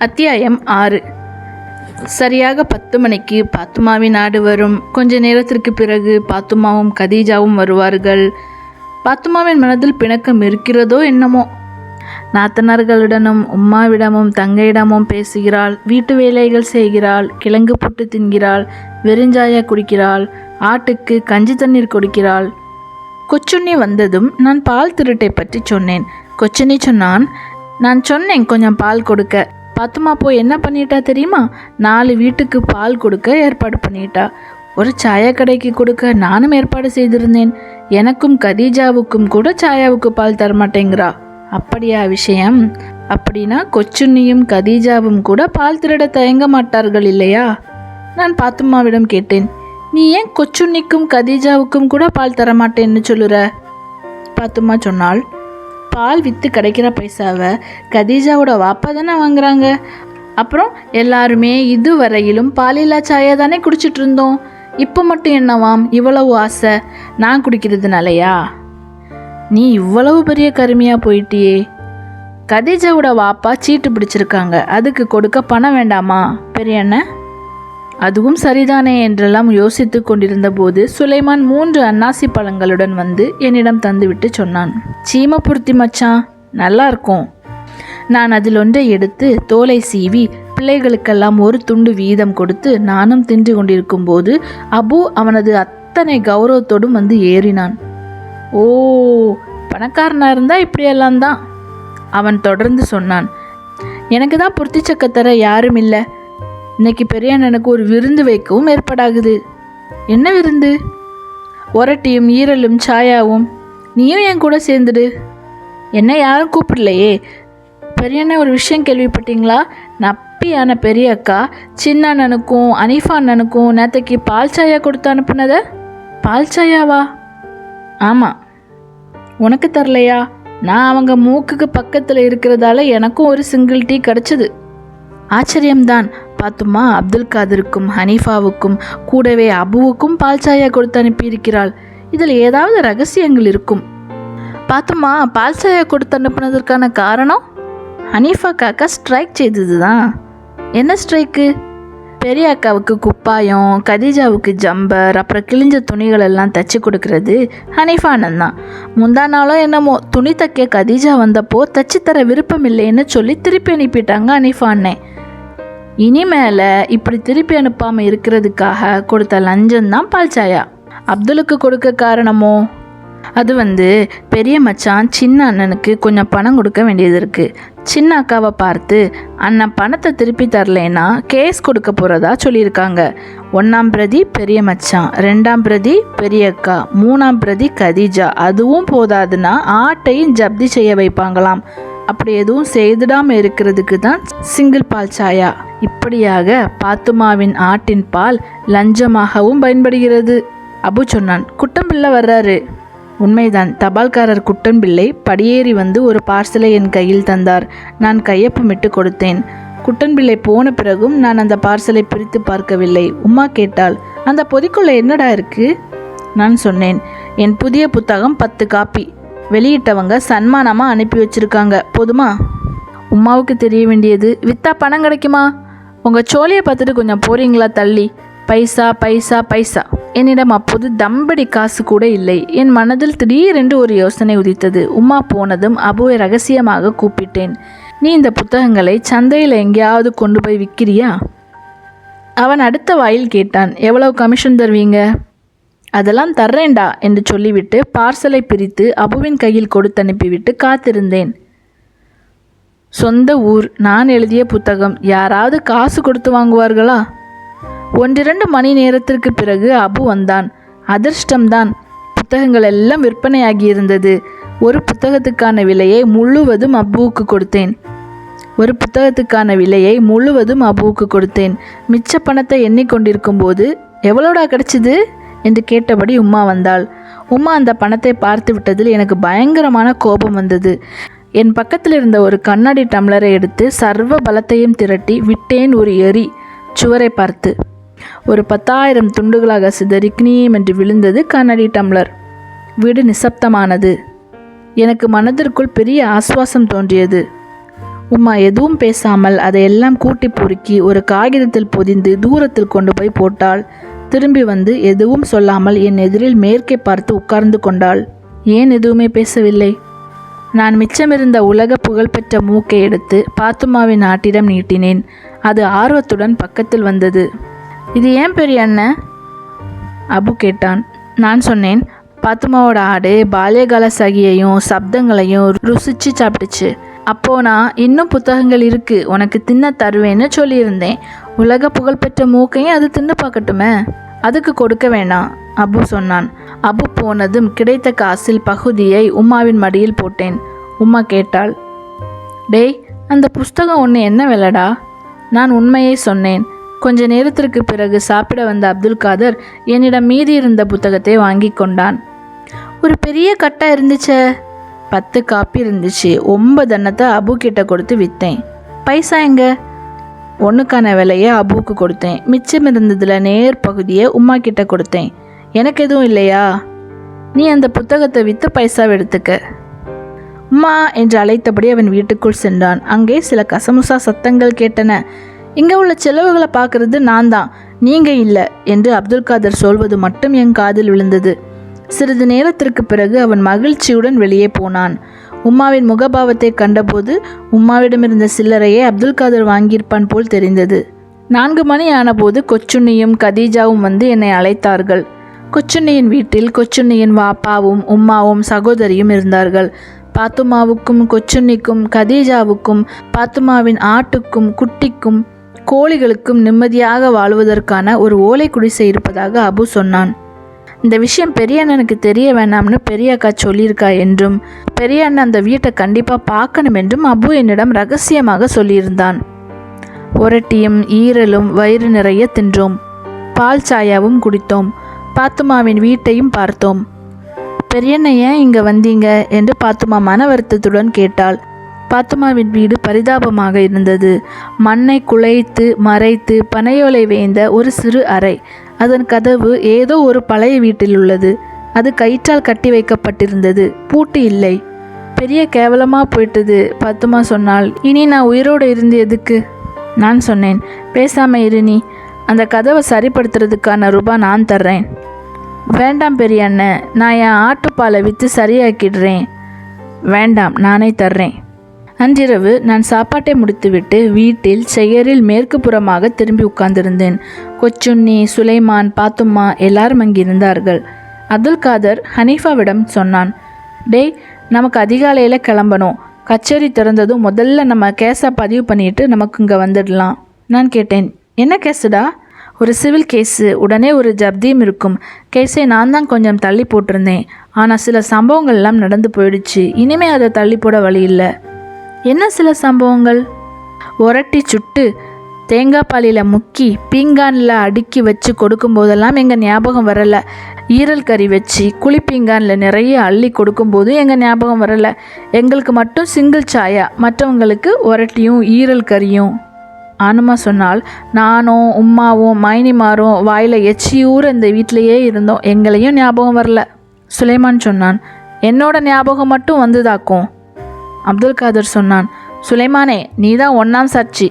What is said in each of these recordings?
அத்தியாயம் ஆறு. சரியாக பத்து மணிக்கு பாத்துமாவின் ஆடு வரும். கொஞ்ச நேரத்திற்கு பிறகு பாத்துமாவும் கதீஜாவும் வருவார்கள். பாத்துமாவின் மனதில் பிணக்கம் இருக்கிறதோ என்னமோ? நாத்தனார்களுடனும் உம்மாவிடமும் தங்கையிடமும் பேசுகிறாள். வீட்டு வேலைகள் செய்கிறாள். கிழங்கு புட்டு தின்கிறாள். வெறிஞ்சாயா குடிக்கிறாள். ஆட்டுக்கு கஞ்சி தண்ணீர் கொடுக்கிறாள். கொச்சுண்ணி வந்ததும் நான் பால் திருட்டை பற்றி சொன்னேன். கொச்சுண்ணி சொன்னான் நான் சொன்னேன் கொஞ்சம் பால் கொடுக்க. பத்துமா போய் என்ன பண்ணிட்டா தெரியுமா? நாலு வீட்டுக்கு பால் கொடுக்க ஏற்பாடு பண்ணிட்டா. ஒரு சாயா கடைக்கு கொடுக்க நானும் ஏற்பாடு செய்திருந்தேன். எனக்கும் கதீஜாவுக்கும் கூட சாயாவுக்கு பால் தரமாட்டேங்கிறா. அப்படியா விஷயம்? அப்படின்னா கொச்சுண்ணியும் கதீஜாவும் கூட பால் திருட தயங்க மாட்டார்கள் இல்லையா? நான் பாத்துமாவிடம் கேட்டேன். நீ ஏன் கொச்சுண்ணிக்கும் கதீஜாவுக்கும் கூட பால் தரமாட்டேன்னு சொல்லுற? பாத்துமா சொன்னாள். பால் விற்று கிடைக்கிற பைசாவை கதீஜாவோட வாப்பா தானே வாங்குறாங்க? அப்புறம் எல்லாருமே இதுவரையிலும் பாலில்லா சாயா தானே குடிச்சிட்டு இருந்தோம். இப்போ மட்டும் என்னவாம்? இவ்வளவு ஆசை. நான் குடிக்கிறதுனாலயா நீ இவ்வளவு பெரிய கருமையாக போயிட்டியே. கதீஜாவோட வாப்பா சீட்டு பிடிச்சிருக்காங்க. அதுக்கு கொடுக்க பணம் வேண்டாமா? பெரிய அண்ணன் அதுவும் சரிதானே என்றெல்லாம் யோசித்து கொண்டிருந்த போது சுலைமான் மூன்று அன்னாசி பழங்களுடன் வந்து என்னிடம் தந்துவிட்டு சொன்னான். சீமபுர்த்தி மச்சான் நல்லா இருக்கும். நான் அதில் ஒன்றை எடுத்து தோலை சீவி பிள்ளைகளுக்கெல்லாம் ஒரு துண்டு வீதம் கொடுத்து நானும் தின்று கொண்டிருக்கும் போது அபு அவனது அத்தனை கௌரவத்தோடும் வந்து ஏறினான். ஓ பணக்காரனாக இருந்தால் இப்படியெல்லாம் தான். அவன் தொடர்ந்து சொன்னான். எனக்கு தான் புர்த்திச்சக்க தர யாரும் இல்லை. இன்னைக்கு பெரிய அண்ணனுக்கு ஒரு விருந்து வைக்கவும் ஏற்பாடாகுது. என்ன விருந்து? ஒரட்டியும் ஈரலும் சாயாவும். நீயும் என் கூட சேர்ந்துடு. என்ன யாரும் கூப்பிடலையே. பெரிய அண்ணன் ஒரு விஷயம் கேள்விப்பட்டீங்களா? நப்பியான பெரிய அக்கா சின்ன அண்ணனுக்கும் அனீஃபா அண்ணனுக்கும் நேத்தைக்கு பால் சாயா கொடுத்து அனுப்புனத? பால் சாயாவா? ஆமாம் உனக்கு தரலையா? நான் அவங்க மூக்குக்கு பக்கத்தில் இருக்கிறதால எனக்கும் ஒரு சிங்கிள் டீ கிடச்சிது. ஆச்சரியம்தான். பாத்துமா அப்துல் காதருக்கும் ஹனீஃபாவுக்கும் கூடவே அபுவுக்கும் பால் சாயா கொடுத்து அனுப்பியிருக்கிறாள். இதில் ஏதாவது ரகசியங்கள் இருக்கும். பாத்துமா பால் சாயா கொடுத்து அனுப்புனதற்கான காரணம்? ஹனீஃபா காக்கா ஸ்ட்ரைக் செய்தது தான் என்ன ஸ்ட்ரைக்கு? பெரிய அக்காவுக்கு குப்பாயம் கதீஜாவுக்கு ஜம்பர் அப்புறம் கிழிஞ்ச துணிகள் எல்லாம் தச்சு கொடுக்கறது ஹனீஃபானன் தான். முந்தா நாளோ என்னமோ துணி தைக்க கதீஜா வந்தப்போ தச்சு தர விருப்பம் இல்லைன்னு சொல்லி திருப்பி அனுப்பிட்டாங்க ஹனீஃபா அண்ணன் இனிமேல இப்படி திருப்பி அனுப்பாமல் இருக்கிறதுக்காக கொடுத்த லஞ்சம் தான் பால் சாயா. அப்துலுக்கு கொடுக்க காரணமோ? அது வந்து பெரிய மச்சான் சின்ன அண்ணனுக்கு கொஞ்சம் பணம் கொடுக்க வேண்டியது இருக்குது சின்ன அக்காவை பார்த்து அண்ணன் பணத்தை திருப்பி தரலைன்னா கேஸ் கொடுக்க போகிறதா சொல்லியிருக்காங்க. ஒன்றாம் பிரதி பெரிய மச்சான் ரெண்டாம் பிரதி பெரிய அக்கா மூணாம் பிரதி கதீஜா அதுவும் போதாதுன்னா ஆட்டையும் ஜப்தி செய்ய வைப்பாங்களாம். அப்படி எதுவும் செய்திடாமல் இருக்கிறதுக்கு தான் சிங்கிள் பால் சாயா. இப்படியாக பாத்துமாவின் ஆட்டின் பால் லஞ்சமாகவும் பயன்படுகிறது. அபு சொன்னான் குட்டம்பிள்ளை வர்றாரு. உண்மைதான் தபால்காரர் குட்டன்பிள்ளை படியேறி வந்து ஒரு பார்சலை என் கையில் தந்தார். நான் கையொப்பமிட்டு கொடுத்தேன். குட்டன்பிள்ளை போன பிறகும் நான் அந்த பார்சலை பிரித்து பார்க்கவில்லை. உமா கேட்டாள் அந்த பொதிக்குள்ள என்னடா இருக்கு? நான் சொன்னேன் என் புதிய புத்தகம் பத்து காப்பி. வெளியிட்டவங்க சன்மானமாக அனுப்பி வச்சுருக்காங்க. போதுமா? உமாவுக்கு தெரிய வேண்டியது வித்தா பணம் கிடைக்குமா? உங்கள் சோழியை பார்த்துட்டு கொஞ்சம் போகிறீங்களா தள்ளி? பைசா பைசா பைசா. என்னிடம் அப்போது தம்படி காசு கூட இல்லை. என் மனதில் திடீரென்று ஒரு யோசனை உதித்தது. உமா போனதும் அபுவை ரகசியமாக கூப்பிட்டேன். நீ இந்த புத்தகங்களை சந்தையில் எங்கேயாவது கொண்டு போய் விற்கிறியா? அவன் அடுத்த வாயில் கேட்டான். எவ்வளவு கமிஷன் தருவீங்க? அதெல்லாம் தர்றேண்டா என்று சொல்லிவிட்டு பார்சலை பிரித்து அபுவின் கையில் கொடுத்து அனுப்பிவிட்டு காத்திருந்தேன். சொந்த ஊர் நான் எழுதிய புத்தகம் யாராவது காசு கொடுத்து வாங்குவார்களா? ஒன்றிரண்டு மணி நேரத்திற்கு பிறகு அபு வந்தான். அதிர்ஷ்டம்தான். புத்தகங்கள் எல்லாம் விற்பனையாகியிருந்தது. ஒரு புத்தகத்துக்கான விலையை முழுவதும் அபுவுக்கு கொடுத்தேன். ஒரு புத்தகத்துக்கான விலையை முழுவதும் அபுவுக்கு கொடுத்தேன். மிச்ச பணத்தை எண்ணிக்கொண்டிருக்கும் போது எவ்வளோடா கிடைச்சிது? என்று கேட்டபடி உமா வந்தாள். உமா அந்த பணத்தை பார்த்து விட்டதில் எனக்கு பயங்கரமான கோபம் வந்தது. என் பக்கத்தில் இருந்த ஒரு கண்ணாடி டம்ளரை எடுத்து சர்வ பலத்தையும் திரட்டி விட்டேன் ஒரு எரி சுவரை பார்த்து. ஒரு பத்தாயிரம் துண்டுகளாக சிதறி கிணீம் என்று விழுந்தது கண்ணாடி டம்ளர். வீடு நிசப்தமானது. எனக்கு மனதிற்குள் பெரிய ஆஸ்வாசம் தோன்றியது. உம்மா எதுவும் பேசாமல் அதையெல்லாம் கூட்டி பொறுக்கி ஒரு காகிதத்தில் பொதிந்து தூரத்தில் கொண்டு போய் போட்டாள். திரும்பி வந்து எதுவும் சொல்லாமல் என் எதிரில் மேற்கே பார்த்து உட்கார்ந்து கொண்டாள். ஏன் எதுவுமே பேசவில்லை? நான் மிச்சமிருந்த உலக புகழ்பெற்ற மூக்கை எடுத்து பாத்துமாவின் ஆட்டிடம் நீட்டினேன். அது ஆர்வத்துடன் பக்கத்தில் வந்தது. இது ஏன் பெரிய அண்ணன் அபு கேட்டான். நான் சொன்னேன் பாத்துமாவோட ஆடு பால்யகால சகியையும் சப்தங்களையும் ருசிச்சு சாப்பிட்டுச்சு. அப்போ நான் இன்னும் புத்தகங்கள் இருக்குது உனக்கு தின்ன தருவேன்னு சொல்லியிருந்தேன். உலக புகழ்பெற்ற மூக்கையும் அது தின்னு பார்க்கட்டுமே? அதுக்கு கொடுக்க வேணாம் அபு சொன்னான். அபு போனதும் கிடைத்த காசில் பகுதியை உம்மாவின் மடியில் போட்டேன். உம்மா கேட்டாள் டேய் அந்த புஸ்தகம் ஒன்று என்ன விலடா நான் உண்மையை சொன்னேன். கொஞ்ச நேரத்திற்கு பிறகு சாப்பிட வந்த அப்துல் காதர் என்னிடம் மீதி இருந்த புத்தகத்தை வாங்கி கொண்டான். ஒரு பெரிய கட்டா இருந்துச்சே. பத்து காப்பி இருந்துச்சு. ஒன்பது அன்னத்தை அபு கிட்ட கொடுத்து விற்றேன் பைசா எங்க? ஒன்றுக்கான விலையை அபுவுக்கு கொடுத்தேன். மிச்சம் இருந்ததில் நேர் பகுதியை உமா கிட்ட கொடுத்தேன். எனக்கு எதுவும் இல்லையா? நீ அந்த புத்தகத்தை விற்று பைசாவை எடுத்துக்க. உமா என்று அழைத்தபடி அவன் வீட்டுக்குள் சென்றான். அங்கே சில கசமுசா சத்தங்கள் கேட்டன. இங்கே உள்ள செலவுகளை பார்க்கறது நான் தான் நீங்க இல்லை என்று அப்துல் காதர் சொல்வது மட்டும் என் காதில் விழுந்தது. சிறிது நேரத்திற்கு பிறகு அவன் மகிழ்ச்சியுடன் வெளியே போனான். உம்மாவின் முகபாவத்தை கண்டபோது உம்மாவிடமிருந்த சில்லறையை அப்துல் காதர் வாங்கியிருப்பான் போல் தெரிந்தது. நான்கு மணி ஆனபோது கொச்சுண்ணியும் கதீஜாவும் வந்து என்னை அழைத்தார்கள். கொச்சுண்ணியின் வீட்டில் கொச்சுண்ணியின் வாப்பாவும் உம்மாவும் சகோதரியும் இருந்தார்கள். பாத்துமாவுக்கும் கொச்சுண்ணிக்கும் கதீஜாவுக்கும் பாத்துமாவின் ஆட்டுக்கும் குட்டிக்கும் கோழிகளுக்கும் நிம்மதியாக வாழ்வதற்கான ஒரு ஓலை குடிசை இருப்பதாக அபு சொன்னான். இந்த விஷயம் பெரிய அண்ணனுக்கு தெரிய வேணாம்னு பெரிய அக்கா சொல்லியிருக்கா என்றும் பெரிய அண்ணன் அந்த வீட்டை கண்டிப்பாக பார்க்கணும் என்றும் அபு என்னிடம் ரகசியமாக சொல்லியிருந்தான். ஒரட்டியும் ஈரலும் வயிறு நிறைய தின்றோம். பால் சாயாவும் குடித்தோம். பாத்துமாவின் வீட்டையும் பார்த்தோம். பெரியண்ண ஏன் இங்கே வந்தீங்க? என்று பாத்துமா மன வருத்தத்துடன் கேட்டாள். பாத்துமாவின் வீடு பரிதாபமாக இருந்தது. மண்ணை குலைத்து மறைத்து பனையோலை வேய்ந்த ஒரு சிறு அறை. அதன் கதவு ஏதோ ஒரு பழைய வீட்டில் உள்ளது அது கயிற்றால் கட்டி வைக்கப்பட்டிருந்தது. பூட்டு இல்லை. பெரிய கேவலமாக போயிட்டது பத்துமா சொன்னால். இனி நான் உயிரோடு இருந்து எதுக்கு? நான் சொன்னேன். பேசாம இரு நீ. அந்த கதவை சரிப்படுத்துறதுக்கான ரூபாய் நான் தர்றேன். வேண்டாம் பெரிய அண்ணன் நான் என் ஆட்டுப்பாலை விற்று சரியாக்கிடுறேன். வேண்டாம் நானே தர்றேன். அன்றிரவு நான் சாப்பாட்டை முடித்துவிட்டு வீட்டில் செயரில் மேற்கு புறமாக திரும்பி உட்கார்ந்திருந்தேன். கொச்சுண்ணி சுலைமான் பாத்தும்மா எல்லாரும் அங்கிருந்தார்கள். அப்துல் காதர் ஹனீஃபாவிடம் சொன்னான் டேய் நமக்கு அதிகாலையில் கிளம்பணும். கச்சேரி திறந்ததும் முதல்ல நம்ம கேஸை பதிவு பண்ணிட்டு நமக்கு இங்கே வந்துடலாம். நான் கேட்டேன் என்ன கேஸுடா? ஒரு சிவில் கேஸு. உடனே ஒரு ஜப்தியும் இருக்கும். கேஸை நான் தான் கொஞ்சம் தள்ளி போட்டிருந்தேன். ஆனால் சில சம்பவங்கள்லாம் நடந்து போயிடுச்சு. இனிமே அதை தள்ளி போட வழி இல்லை. என்ன சில சம்பவங்கள்? உரட்டி சுட்டு தேங்காய் பாலியில் முக்கி பீங்கானில் அடுக்கி வச்சு கொடுக்கும்போதெல்லாம் எங்கள் ஞாபகம் வரலை. ஈரல் கறி வச்சு குழிப்பீங்கானில் நிறைய அள்ளி கொடுக்கும்போது எங்கள் ஞாபகம் வரலை. எங்களுக்கு மட்டும் சிங்கிள் சாயா மற்றவங்களுக்கு உரட்டியும் ஈரல் கறியும். ஆனுமா சொன்னால் நானும் உம்மாவும் மைனிமாரும் வாயில் எச்சியூர் இந்த வீட்டிலையே இருந்தோம். எங்களையும் ஞாபகம் வரல. சுலைமான் சொன்னான் என்னோட ஞாபகம் மட்டும் வந்துதாக்கும். அப்துல் காதர் சொன்னான் சுலைமானே நீ தான் ஒன்றாம் சாட்சி.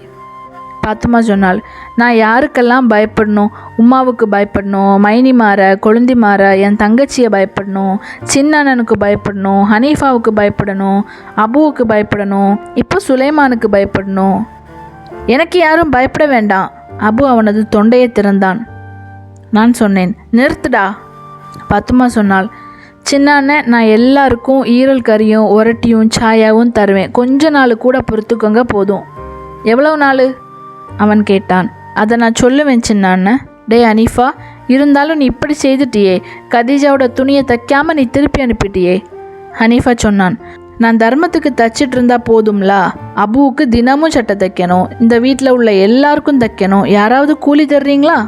பாத்துமா சொன்னாள் நான் யாருக்கெல்லாம் பயப்படணும்? உம்மாவுக்கு பயப்படணும் மைனி மாற கொழுந்தி மாற என் தங்கச்சியை பயப்படணும் சின்ன அண்ணனுக்கு பயப்படணும் ஹனீஃபாவுக்கு பயப்படணும் அபுவுக்கு பயப்படணும் இப்போ சுலைமானுக்கு பயப்படணும். எனக்கு யாரும் பயப்பட வேண்டாம். அபு அவனது தொண்டையை திறந்தான். நான் சொன்னேன் நிறுத்துடா. பத்துமா சொன்னாள் சின்ன அண்ணன் நான் எல்லாருக்கும் ஈரல் கறியும் உரட்டியும் சாயாவும் தருவேன். கொஞ்ச நாள் கூட பொறுத்துக்கோங்க போதும். எவ்வளவு நாள்? அவன் கேட்டான். அதை நான் சொல்லுவேன் சின்ன அண்ணன் டே அனீஃபா இருந்தாலும் நீ இப்படி செய்துட்டியே. கதீஜாவோட துணியை தைக்காமல் நீ திருப்பி அனுப்பிட்டியே. ஹனீஃபா சொன்னான். நான் தர்மத்துக்கு தச்சிட்டு இருந்தா போதும்லா? அபுவுக்கு தினமும் சட்டை தைக்கணும். இந்த வீட்டில் உள்ள எல்லாருக்கும் தைக்கணும். யாராவது கூலி தர்றீங்களா?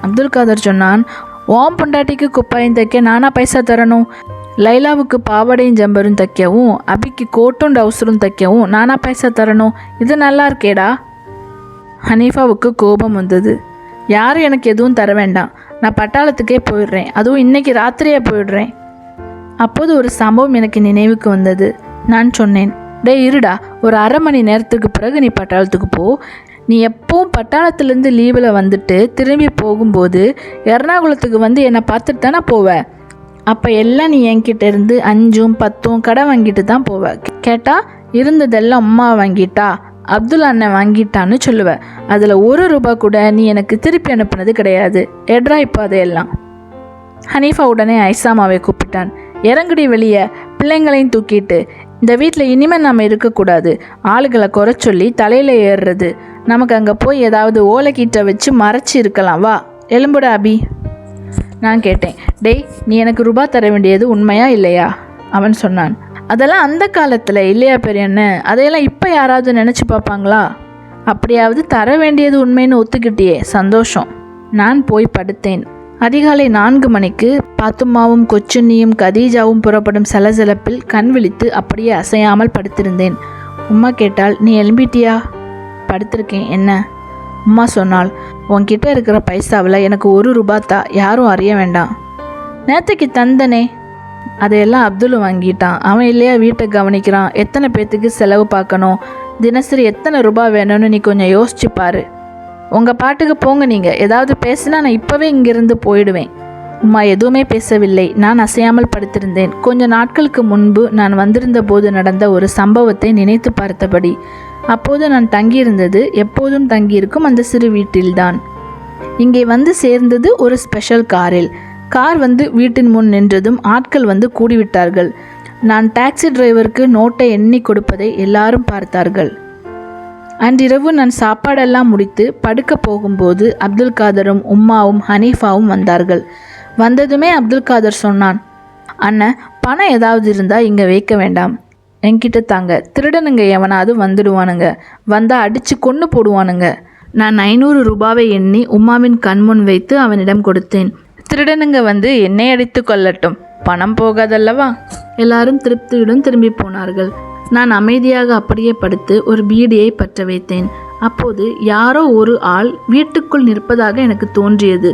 அப்துல் காதர் சொன்னான். ஓம் பொண்டாட்டிக்கு குப்பாயும் தைக்க நானா பைசா தரணும். லைலாவுக்கு பாவாடையும் ஜம்பரும் தைக்கவும் அபிக்கு கோட்டும் டவுசரும் தைக்கவும் நானா பைசா தரணும். இது நல்லா இருக்கேடா. ஹனீஃபாவுக்கு கோபம் வந்தது. யாரும் எனக்கு எதுவும் தர வேண்டாம். நான் பட்டாளத்துக்கே போயிடுறேன். அதுவும் இன்னைக்கு ராத்திரியே போயிடுறேன். அப்போது ஒரு சம்பவம் எனக்கு நினைவுக்கு வந்தது. நான் சொன்னேன் டேய் இருடா. ஒரு அரை மணி நேரத்துக்கு பிறகு நீ பட்டாளத்துக்கு போ. நீ எப்பவும் பட்டாளத்துலேருந்து லீவில் வந்துட்டு திரும்பி போகும்போது எர்ணாகுளத்துக்கு வந்து என்னை பார்த்துட்டு தானே போவேன் அப்போ எல்லாம் நீ என்கிட்ட இருந்து அஞ்சும் பத்தும் கடை வாங்கிட்டு தான் போவ. கேட்டால் இருந்ததெல்லாம் அம்மா வாங்கிட்டா? அப்துல் அண்ணன் வாங்கிட்டான்னு சொல்லுவேன் அதில் ஒரு ரூபா கூட நீ எனக்கு திருப்பி அனுப்புனது கிடையாது. எட்ரா இப்போ அதையெல்லாம். ஹனீஃபா உடனே ஐசாமாவை கூப்பிட்டான். இறங்குடி வெளியே பிள்ளைங்களையும் தூக்கிட்டு. இந்த வீட்டில் இனிமேல் நாம் இருக்கக்கூடாது. ஆளுகளை குறை சொல்லி தலையில் ஏறுறது. நமக்கு அங்கே போய் ஏதாவது ஓலைக்கீட்டை வச்சு மறைச்சி இருக்கலாம் வா எலும்புடா அபி. நான் கேட்டேன் டேய் நீ எனக்கு ரூபா தர வேண்டியது உண்மையா இல்லையா? அவன் சொன்னான் அதெல்லாம் அந்த காலத்தில் இல்லையா பெரியண்ண? அதையெல்லாம் இப்போ யாராவது நினச்சி பார்ப்பாங்களா? அப்படியாவது தர வேண்டியது உண்மைன்னு ஒத்துக்கிட்டியே சந்தோஷம். நான் போய் படுத்தேன். அதிகாலை நான்கு மணிக்கு பாத்தும்மாவும் கொச்சுன்னியும் கதீஜாவும் புறப்படும் சலசலப்பில் கண் விழித்து அப்படியே அசையாமல் படுத்திருந்தேன். உம்மா கேட்டால் நீ எழும்பிட்டியா? படுத்திருக்கேன். என்ன? அம்மா சொன்னாள் உன்கிட்ட இருக்கிற பைசாவில் எனக்கு ஒரு ரூபா தான் யாரும் அறிய வேண்டாம். நேற்றுக்கு தந்தனே. அதையெல்லாம் அப்துல் வாங்கிட்டான். அவன் இல்லையா வீட்டை கவனிக்கிறான். எத்தனை பேர்த்துக்கு செலவு பார்க்கணும்? தினசரி எத்தனை ரூபாய் வேணும்னு நீ கொஞ்சம் யோசிச்சு பாரு. உங்கள் பாட்டுக்கு போங்க நீங்கள் ஏதாவது பேசினா நான் இப்போவே இங்கிருந்து போயிடுவேன். உம்மா எதுவுமே பேசவில்லை. நான் அசையாமல் படுத்திருந்தேன். கொஞ்ச நாட்களுக்கு முன்பு நான் வந்திருந்த போது நடந்த ஒரு சம்பவத்தை நினைத்து பார்த்தபடி அப்போது நான் தங்கியிருந்தது எப்போதும் தங்கியிருக்கும் அந்த சிறு வீட்டில்தான். இங்கே வந்து சேர்ந்தது ஒரு ஸ்பெஷல் காரில். கார் வந்து வீட்டின் முன் நின்றதும் ஆட்கள் வந்து கூடிவிட்டார்கள். நான் டாக்ஸி டிரைவருக்கு நோட்டை எண்ணி கொடுப்பதை எல்லாரும் பார்த்தார்கள். அன்றிரவு நான் சாப்பாடெல்லாம் முடித்து படுக்க போகும்போது அப்துல் காதரும் உம்மாவும் ஹனீஃபாவும் வந்தார்கள். வந்ததுமே அப்துல் காதர் சொன்னான் அண்ணன் பணம் ஏதாவது இருந்தால் இங்கே வைக்க வேண்டாம். என்கிட்ட தாங்க. திருடனுங்க எவனாவது வந்துடுவானுங்க. வந்தால் அடித்து கொன்று போடுவானுங்க. நான் ஐநூறு ரூபாவை எண்ணி உமாவின் கண்முன் வைத்து அவனிடம் கொடுத்தேன். திருடனுங்க வந்து என்னை அடித்து கொள்ளட்டும். பணம் போகாதல்லவா? எல்லாரும் திருப்தியுடன் திரும்பி போனார்கள். நான் அமைதியாக அப்படியே படுத்து ஒரு பீடியை பற்ற வைத்தேன். அப்போது யாரோ ஒரு ஆள் வீட்டுக்குள் நிற்பதாக எனக்கு தோன்றியது.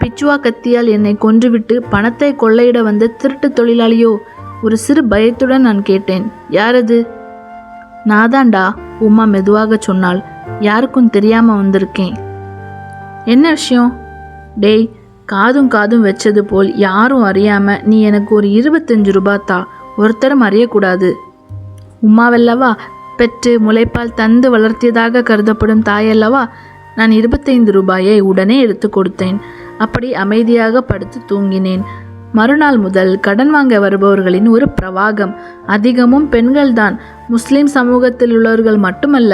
பிச்சுவா கத்தியால் என்னை கொன்றுவிட்டு பணத்தை கொள்ளையிட வந்த திருட்டு தொழிலாளியோ ஒரு சிறு பயத்துடன் நான் கேட்டேன். யார் அது நாதாண்டா உமா மெதுவாக சொன்னாள். யாருக்கும் தெரியாமல் வந்திருக்கேன். என்ன விஷயம்? டேய் காதும் காதும் வச்சது போல் யாரும் அறியாமல் நீ எனக்கு ஒரு இருபத்தஞ்சு ரூபாய் தா ஒருத்தரும் அறியக்கூடாது. உமாவல்லவா? பெற்று முளைப்பால் தந்து வளர்த்தியதாக கருதப்படும் தாயல்லவா? நான் இருபத்தைந்து ரூபாயை உடனே எடுத்து கொடுத்தேன். அப்படி அமைதியாக படுத்து தூங்கினேன். மறுநாள் முதல் கடன் வாங்க வருபவர்களின் ஒரு பிரவாகம். அதிகமும் பெண்கள்தான். முஸ்லிம் சமூகத்தில் உள்ளவர்கள் மட்டுமல்ல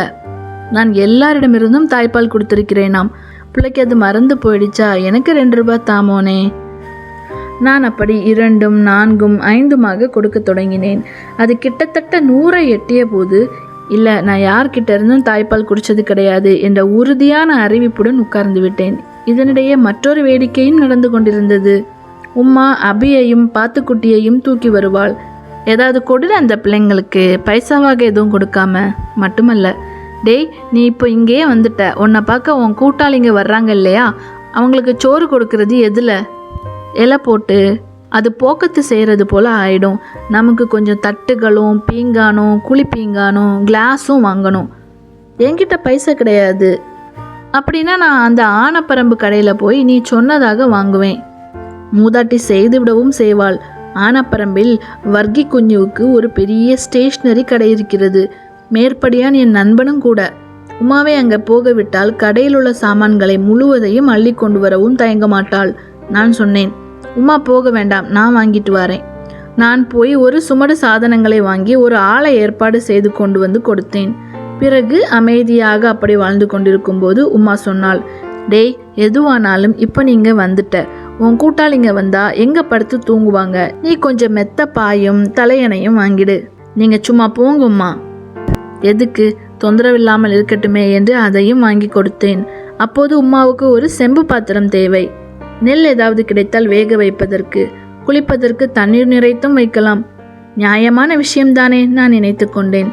நான் எல்லாரிடமிருந்தும் தாய்ப்பால் கொடுத்திருக்கிறேனாம். பிள்ளைக்கு அது மறந்து போயிடுச்சா? எனக்கு ரெண்டு ரூபாய் தாமோனே. நான் அப்படி இரண்டும் நான்கும் ஐந்துமாக கொடுக்க தொடங்கினேன். அது கிட்டத்தட்ட நூறை எட்டிய போது இல்லை நான் யார்கிட்ட இருந்தும் தாய்ப்பால் குடித்தது கிடையாது என்ற உறுதியான அறிவிப்புடன் உட்கார்ந்து விட்டேன். இதனிடையே மற்றொரு வேடிக்கையும் நடந்து கொண்டிருந்தது. உம்மா அபியையும் பாத்துக்குட்டியையும் தூக்கி வருவாள். ஏதாவது கொடுல அந்த பிள்ளைங்களுக்கு பைசாவாக எதுவும் கொடுக்காம? மட்டுமல்ல. டேய் நீ இப்போ இங்கேயே வந்துட்ட. உன்னை பார்க்க உன் கூட்டாளிங்க வர்றாங்க இல்லையா? அவங்களுக்கு சோறு கொடுக்கறது எதில்? இலை போட்டு அது போக்கத்து செய்கிறது போல் ஆயிடும். நமக்கு கொஞ்சம் தட்டுகளும் பீங்கானும் குழி பீங்கானும் கிளாஸும் வாங்கணும். என்கிட்ட பைசா கிடையாது. அப்படின்னா நான் அந்த ஆனப்பரம்பு கடையில் போய் நீ சொன்னதாக வாங்குவேன். மூதாட்டி செய்துவிடவும் செய்வாள். ஆனப்பரம்பில் வர்க்கி குஞ்சுவுக்கு ஒரு பெரிய ஸ்டேஷ்னரி கடை இருக்கிறது. மேற்படியான் என் நண்பனும் கூட. உமாவை அங்கே போகவிட்டால் கடையில் உள்ள சாமான்களை முழுவதையும் அள்ளி கொண்டு வரவும் தயங்க மாட்டாள். நான் சொன்னேன் உமா போக வேண்டாம் நான் வாங்கிட்டு வரேன். நான் போய் ஒரு சுமடு சாதனங்களை வாங்கி ஒரு ஆளை ஏற்பாடு செய்து கொண்டு வந்து கொடுத்தேன். பிறகு அமைதியாக அப்படி வாழ்ந்து கொண்டிருக்கும் போது உமா சொன்னாள் டேய் எதுவானாலும் இப்போ நீங்க வந்துட்ட. உன் கூட்டாளிங்க வந்தா எங்க படுத்து தூங்குவாங்க? நீ கொஞ்சம் மெத்த பாயும் தலையணையும் வாங்கிடு. நீங்க சும்மா போங்கம்மா. எதுக்கு? தொந்தரவில்லாமல் இருக்கட்டுமே என்று அதையும் வாங்கி கொடுத்தேன். அப்போது உமாவுக்கு ஒரு செம்பு பாத்திரம் தேவை. நெல் ஏதாவது கிடைத்தால் வேக வைப்பதற்கு குளிப்பதற்கு தண்ணீர் நிறைத்தும் வைக்கலாம். நியாயமான விஷயம்தானே நான் நினைத்து கொண்டேன்.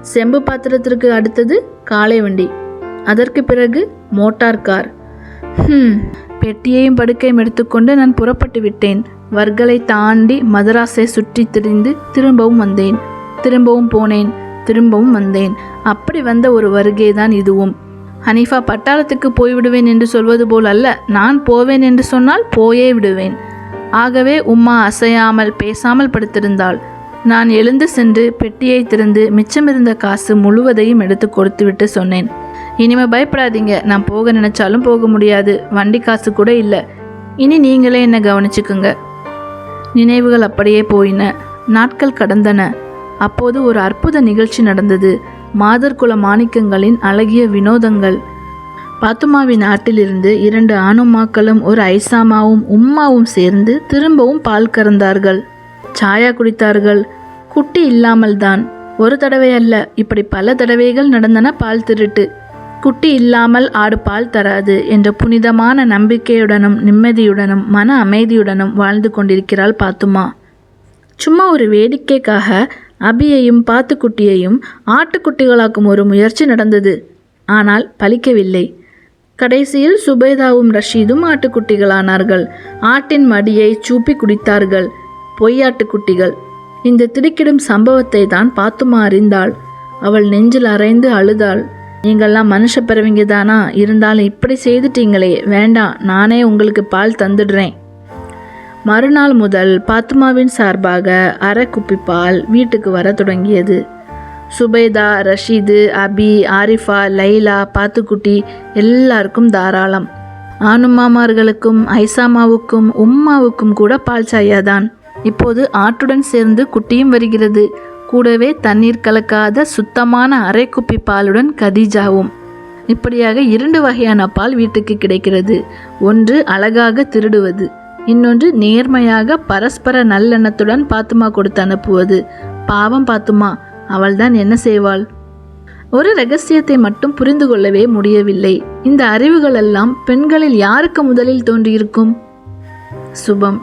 செம்பு பாத்திரத்திற்கு அடுத்தது காளை வண்டி அதற்கு பிறகு மோட்டார் கார். பெட்டியையும் படுக்கையும் எடுத்துக்கொண்டு நான் புறப்பட்டு விட்டேன். வர்களை தாண்டி மதராஸை சுற்றி திரிந்து திரும்பவும் வந்தேன். திரும்பவும் போனேன். திரும்பவும் வந்தேன். அப்படி வந்த ஒரு வருகை தான் இதுவும். ஹனீஃபா பட்டாளத்துக்கு போய்விடுவேன் என்று சொல்வது போல் அல்ல. நான் போவேன் என்று சொன்னால் போயே விடுவேன். ஆகவே உம்மா அசையாமல் பேசாமல் படுத்திருந்தாள். நான் எழுந்து சென்று பெட்டியை திறந்து மிச்சமிருந்த காசு முழுவதையும் எடுத்து கொடுத்துவிட்டு சொன்னேன். இனிமே பயப்படாதீங்க. நான் போக நினைச்சாலும் போக முடியாது. வண்டி காசு கூட இல்லை. இனி நீங்களே என்னை கவனிச்சுக்குங்க. நினைவுகள் அப்படியே போயின. நாட்கள் கடந்தன. அப்போது ஒரு அற்புத நிகழ்ச்சி நடந்தது. மாதர்குல மாணிக்கங்களின் அழகிய வினோதங்கள். பாத்துமாவின் நாட்டிலிருந்து இரண்டு ஆணுமாக்களும் ஒரு ஐசாமாவும் உம்மாவும் சேர்ந்து திரும்பவும் பால் கறந்தார்கள். சாயா குடித்தார்கள். குட்டி இல்லாமல் தான் ஒரு தடவை அல்ல. இப்படி பல தடவைகள் நடந்தன பால் திருட்டு. குட்டி இல்லாமல் ஆடு பால் தராது என்ற புனிதமான நம்பிக்கையுடனும் நிம்மதியுடனும் மன அமைதியுடனும் வாழ்ந்து கொண்டிருக்கிறாள் பாத்துமா. சும்மா ஒரு வேடிக்கைக்காக அபியையும் பாத்துக்குட்டியையும் ஆட்டுக்குட்டிகளாக்கும் ஒரு முயற்சி நடந்தது. ஆனால் பலிக்கவில்லை. கடைசியில் சுபேதாவும் ரஷீதும் ஆட்டுக்குட்டிகளானார்கள். ஆட்டின் மடியை சூப்பி குடித்தார்கள். பொய்யாட்டுக்குட்டிகள். இந்த திடுக்கிடும் சம்பவத்தை தான் பாத்துமா அறிந்தாள். அவள் நெஞ்சில் அரைந்து அழுதாள். நீங்கள்லாம் மனுஷ பிறவிங்க தானா? இருந்தாலும் இப்படி செய்துட்டீங்களே வேண்டாம் நானே உங்களுக்கு பால் தந்துடுறேன். மறுநாள் முதல் பாத்துமாவின் சார்பாக அரை குப்பி பால் வீட்டுக்கு வர தொடங்கியது. சுபேதா ரஷீது அபி ஆரிஃபா லைலா பாத்துக்குட்டி எல்லாருக்கும் தாராளம். ஆணுமாமார்களுக்கும் ஐசாமாவுக்கும் உம்மாவுக்கும் கூட பால் சாயாதான். இப்போது ஆட்டுடன் சேர்ந்து குட்டியும் வருகிறது. கூடவே தண்ணீர் கலக்காத சுத்தமான அரைக்குப்பி பாலுடன் கதீஜாவும். இப்படியாக இரண்டு வகையான பால் வீட்டுக்கு கிடைக்கிறது. ஒன்று அழகாக திருடுவது இன்னொன்று நேர்மையாக பரஸ்பர நல்லெண்ணத்துடன் பாத்துமா கொடுத்து அனுப்புவது. பாவம் பாத்துமா அவள்தான் என்ன செய்வாள்? ஒரு ரகசியத்தை மட்டும் புரிந்து கொள்ளவே முடியவில்லை. இந்த அறிவுகள் எல்லாம் பெண்களில் யாருக்கு முதலில் தோன்றியிருக்கும்? சுபம்.